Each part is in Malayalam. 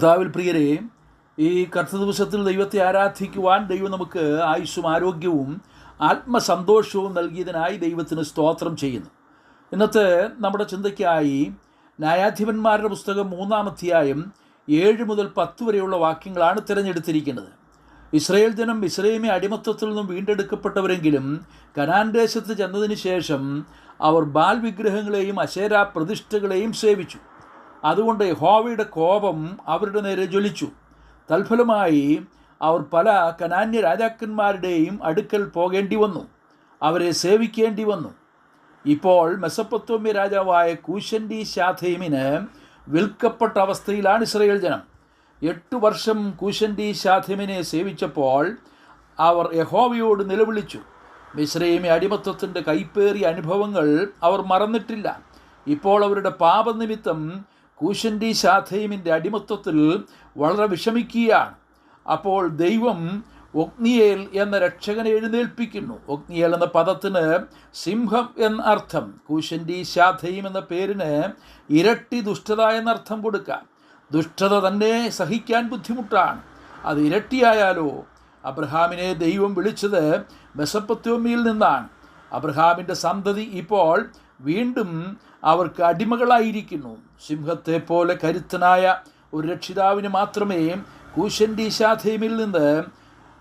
കർത്താവിൽ പ്രിയരെ ഈ കർത്ത ദിവസത്തിൽ ദൈവത്തെ ആരാധിക്കുവാൻ ദൈവം നമുക്ക് ആയുസ്സും ആരോഗ്യവും ആത്മസന്തോഷവും നൽകിയതിനായി ദൈവത്തിന് സ്തോത്രം ചെയ്യുന്നു. ഇന്നത്തെ നമ്മുടെ ചിന്തയ്ക്കായി ന്യായാധിപന്മാരുടെ പുസ്തകം മൂന്നാം അധ്യായം ഏഴ് മുതൽ പത്ത് വരെയുള്ള വാക്യങ്ങളാണ് തിരഞ്ഞെടുത്തിരിക്കുന്നത്. ഇസ്രയേൽ ജനം ഇസ്രയേമി അടിമത്തത്തിൽ നിന്നും വീണ്ടെടുക്കപ്പെട്ടവരെങ്കിലും കനാൻ ദേശത്ത് ചെന്നതിന് ശേഷം അവർ ബാൽ വിഗ്രഹങ്ങളെയും അശേര പ്രതിഷ്ഠകളെയും സേവിച്ചു. അതുകൊണ്ട് യഹോവയുടെ കോപം അവരുടെ നേരെ ജ്വലിച്ചു. തൽഫലമായി അവർ പല കനാന്യ രാജാക്കന്മാരുടെയും അടുക്കൽ പോകേണ്ടി വന്നു. അവരെ സേവിക്കേണ്ടി വന്നു. ഇപ്പോൾ മെസപ്പത്തോമ്യ രാജാവായ കൂശൻഡി ശാഥേമിന് വിൽക്കപ്പെട്ട അവസ്ഥയിലാണ് ഇസ്രയേൽ ജനം. എട്ടു വർഷം കൂശൻഡി ശാഥേമിനെ സേവിച്ചപ്പോൾ അവർ യഹോവയോട് നിലവിളിച്ചു. മിശ്രയിമി അടിമത്വത്തിന്റെ കൈപ്പേറിയ അനുഭവങ്ങൾ അവർ മറന്നിട്ടില്ല. ഇപ്പോൾ അവരുടെ പാപനിമിത്തം കൂശൻഡി ശാഥൈമിന്റെ അടിമത്വത്തിൽ വളരെ വിഷമിക്കുകയാണ്. അപ്പോൾ ദൈവം ഒഗ്നിയേൽ എന്ന രക്ഷകനെ എഴുന്നേൽപ്പിക്കുന്നു. ഒഗ്നിയേൽ എന്ന പദത്തിന് സിംഹം എന്ന അർത്ഥം കൂശൻഡി ശാഥയും എന്ന പേരിന് ഇരട്ടി ദുഷ്ടത എന്നർത്ഥം കൊടുക്കാം ദുഷ്ടത തന്നെ സഹിക്കാൻ ബുദ്ധിമുട്ടാണ്. അത് ഇരട്ടിയായാലോ? അബ്രഹാമിനെ ദൈവം വിളിച്ചത് മെസപ്പത്യോമിയിൽ നിന്നാണ്. അബ്രഹാമിന്റെ സന്തതി ഇപ്പോൾ വീണ്ടും അവർക്ക് അടിമകളായിരിക്കുന്നു. സിംഹത്തെ പോലെ കരുത്തനായ ഒരു രക്ഷിതാവിന് മാത്രമേ കൂശന്റെ ശാഥേമിൽ നിന്ന്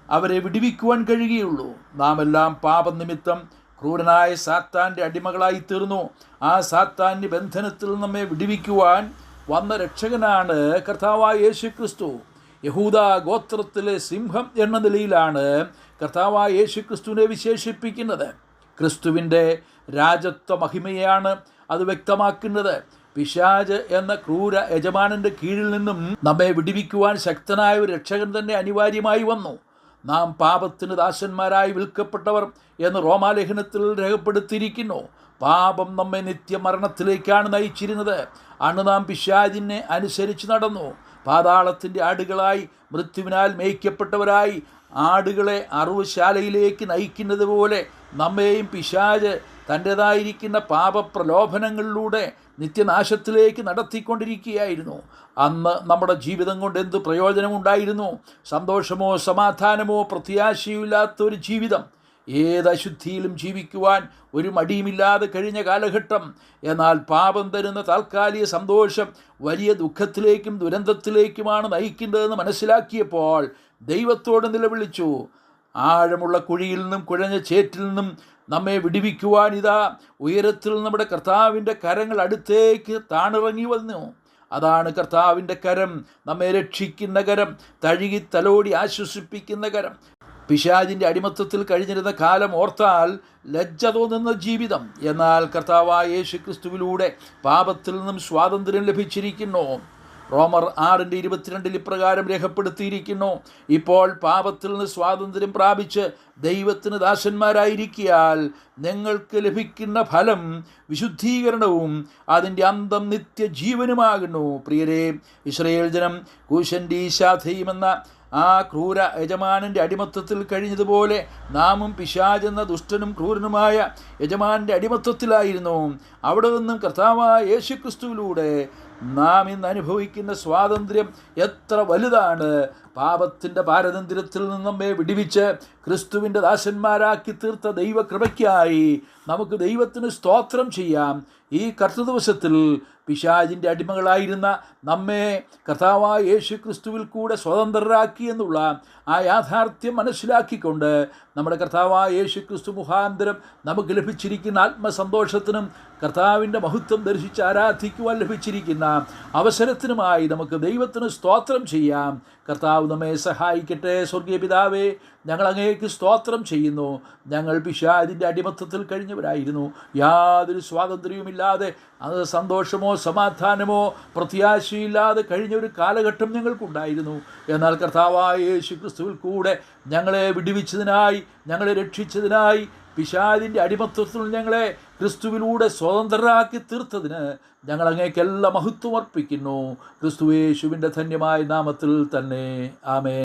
അവരെ വിടുവിക്കുവാൻ കഴിയുകയുള്ളൂ. നാം എല്ലാം പാപനിമിത്തം ക്രൂരനായ സാത്താന്റെ അടിമകളായി തീർന്നു. ആ സാത്താന്റെ ബന്ധനത്തിൽ നമ്മെ വിടുവിക്കുവാൻ വന്ന രക്ഷകനാണ് കർത്താവായ യേശു ക്രിസ്തു യഹൂദ ഗോത്രത്തിലെ സിംഹം എന്ന നിലയിലാണ് കർത്താവായ യേശു ക്രിസ്തുവിനെ വിശേഷിപ്പിക്കുന്നത്. ക്രിസ്തുവിന്റെ രാജത്വ മഹിമയാണ് അത് വ്യക്തമാക്കുന്നത്. പിശാജ് എന്ന ക്രൂര യജമാനന്റെ കീഴിൽ നിന്നും നമ്മെ വിടിവിക്കുവാൻ ശക്തനായ ഒരു രക്ഷകൻ തന്നെ അനിവാര്യമായി വന്നു. നാം പാപത്തിന് ദാസന്മാരായി വിൽക്കപ്പെട്ടവർ എന്ന് റോമാലേഖനത്തിൽ രേഖപ്പെടുത്തിയിരിക്കുന്നു. പാപം നമ്മെ നിത്യമരണത്തിലേക്കാണ് നയിച്ചിരുന്നത്. അന്ന് നാം പിശാജിനെ അനുസരിച്ച് നടന്നു. പാതാളത്തിന്റെ ആടുകളായി മൃത്യുവിനാൽ മേയ്ക്കപ്പെട്ടവരായി ആടുകളെ അറിവുശാലയിലേക്ക് നയിക്കുന്നത് പോലെ നമ്മെയും പിശാജ് തന്റെതായിരിക്കുന്ന പാപപ്രലോഭനങ്ങളിലൂടെ നിത്യനാശത്തിലേക്ക് നടത്തിക്കൊണ്ടിരിക്കുകയായിരുന്നു. അന്ന് നമ്മുടെ ജീവിതം കൊണ്ട് എന്ത് പ്രയോജനമുണ്ടായിരുന്നു? സന്തോഷമോ സമാധാനമോ പ്രത്യാശയുമില്ലാത്തൊരു ജീവിതം. ഏത് അശുദ്ധിയിലും ജീവിക്കുവാൻ ഒരു മടിയുമില്ലാതെ കഴിഞ്ഞ കാലഘട്ടം. എന്നാൽ പാപം തരുന്ന താൽക്കാലിക സന്തോഷം വലിയ ദുഃഖത്തിലേക്കും ദുരന്തത്തിലേക്കുമാണ് നയിക്കേണ്ടതെന്ന് മനസ്സിലാക്കിയപ്പോൾ ദൈവത്തോട് നിലവിളിച്ചു. ആഴമുള്ള കുഴിയിൽ നിന്നും കുഴഞ്ഞ ചേറ്റിൽ നിന്നും നമ്മെ വിടിവിക്കുവാൻ ഇതാ ഉയരത്തിൽ നമ്മുടെ കർത്താവിന്റെ കരങ്ങൾ അടുത്തേക്ക് താണിറങ്ങി വന്നു. അതാണ് കർത്താവിന്റെ കരം. നമ്മെ രക്ഷിക്കുന്ന കരം. തഴുകി തലോടി ആശ്വസിപ്പിക്കുന്ന കരം. പിശാജിന്റെ അടിമത്തത്തിൽ കഴിഞ്ഞിരുന്ന കാലം ഓർത്താൽ ലജ്ജ തോന്നുന്ന ജീവിതം. എന്നാൽ കർത്താവായ യേശു ക്രിസ്തുവിലൂടെ പാപത്തിൽ നിന്നും സ്വാതന്ത്ര്യം ലഭിച്ചിരിക്കുന്നു. റോമർ ആറിന്റെ ഇരുപത്തിരണ്ടിൽ ഇപ്രകാരം രേഖപ്പെടുത്തിയിരിക്കുന്നു. ഇപ്പോൾ പാപത്തിൽ നിന്ന് സ്വാതന്ത്ര്യം പ്രാപിച്ച് ദൈവത്തിന് ദാസന്മാരായിരിക്കിയാൽ നിങ്ങൾക്ക് ലഭിക്കുന്ന ഫലം വിശുദ്ധീകരണവും അതിന്റെ അന്തം നിത്യജീവനുമാകുന്നു. പ്രിയരെ ഇസ്രയേൽ ജനം കൂശൻഡി ശാഥയുമെന്ന ആ ക്രൂര യജമാനന്റെ അടിമത്വത്തിൽ കഴിഞ്ഞതുപോലെ നാമും പിശാചെന്ന ദുഷ്ടനും ക്രൂരനുമായ യജമാനന്റെ അടിമത്വത്തിലായിരുന്നു അവിടെ നിന്നും കർത്താവായ യേശുക്രിസ്തുവിലൂടെ നാം ഇന്ന് അനുഭവിക്കുന്ന സ്വാതന്ത്ര്യം എത്ര വലുതാണ്. പാപത്തിന്റെ പാരതന്ത്ര്യത്തിൽ നിന്നും നമ്മെ വിടിവിച്ച് ക്രിസ്തുവിന്റെ ദാസന്മാരാക്കി തീർത്ത ദൈവകൃപയ്ക്കായി നമുക്ക് ദൈവത്തിന് സ്തോത്രം ചെയ്യാം. ഈ കർത്തദിവസത്തിൽ പിശാജിന്റെ അടിമകളായിരുന്ന നമ്മെ കർത്താവായ യേശു ക്രിസ്തുവിൽ കൂടെ സ്വതന്ത്രരാക്കി എന്നുള്ള ആ യാഥാർത്ഥ്യം മനസ്സിലാക്കിക്കൊണ്ട് നമ്മുടെ കർത്താവായ യേശു ക്രിസ്തു മുഖാന്തരം നമുക്ക് ലഭിച്ചിരിക്കുന്ന ആത്മസന്തോഷത്തിനും കർത്താവിന്റെ മഹത്വം ദർശിച്ച് ആരാധിക്കുവാൻ ലഭിച്ചിരിക്കുന്ന അവസരത്തിനുമായി നമുക്ക് ദൈവത്തിന് സ്തോത്രം ചെയ്യാം. കർത്താവ് നമ്മെ സഹായിക്കട്ടെ. സ്വർഗീയ പിതാവേ ഞങ്ങൾ അങ്ങേക്ക് സ്തോത്രം ചെയ്യുന്നു. ഞങ്ങൾ പിശാദിന്റെ അടിമത്തത്തിൽ കഴിഞ്ഞവരായിരുന്നു. യാതൊരു സ്വാതന്ത്ര്യവുമില്ലാതെ അത് സന്തോഷമോ സമാധാനമോ പ്രത്യാശയില്ലാതെ കഴിഞ്ഞ ഒരു കാലഘട്ടം ഞങ്ങൾക്കുണ്ടായിരുന്നു. എന്നാൽ കർത്താവായ യേശു ക്രിസ്തുവിൽ കൂടെ ഞങ്ങളെ വിടുവിച്ചതിനായി ഞങ്ങളെ രക്ഷിച്ചതിനായി പിശാദിന്റെ അടിമത്വത്തിൽ ഞങ്ങളെ ക്രിസ്തുവിലൂടെ സ്വതന്ത്രരാക്കി തീർത്തതിന് ഞങ്ങൾ അങ്ങേക്കെല്ലാം മഹത്വം അർപ്പിക്കുന്നു. ക്രിസ്തുവേശുവിന്റെ ധന്യമായ നാമത്തിൽ തന്നെ. ആമേ